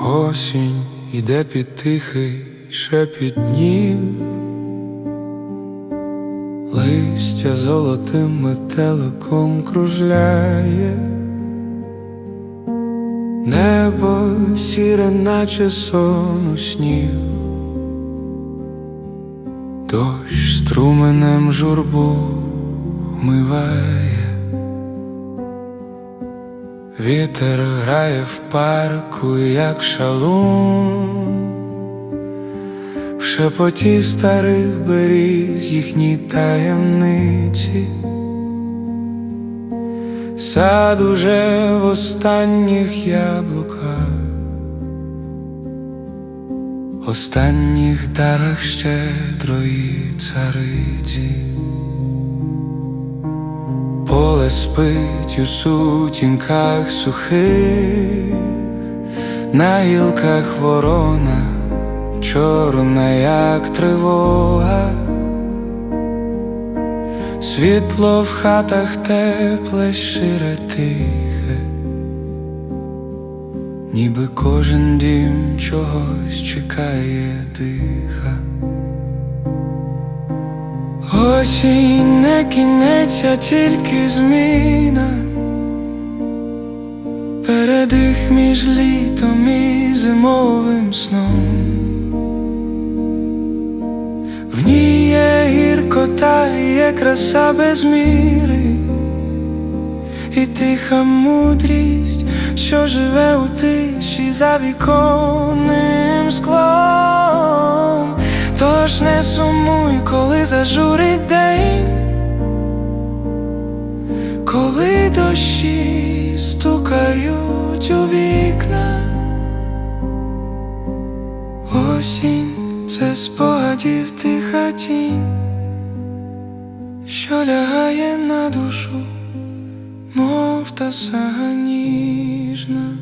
Осінь іде під тихий шепіт днів, листя золотим метеликом кружляє, небо сіре, наче сон у снів, дощ струменем журбу вмиває. Вітер грає в парку, як шалун, в шепоті старих беріз їхні таємниці, сад уже в останніх яблуках, останніх дарах щедрої цариці. Поле спить у сутінках сухих, на гілках ворона, чорна, як тривога, світло в хатах тепле, шире тихе, ніби кожен дім чогось чекає диха. Осінь не кінець, а тільки зміна, передих між літом і зимовим сном. В ній є гіркота, є краса без міри, і тиха мудрість, що живе у тиші за віконним склом. Тож не сумуй, зажурить день, коли дощі стукають у вікна, осінь це спогадів тиха тінь, що лягає на душу, мов та сага ніжна.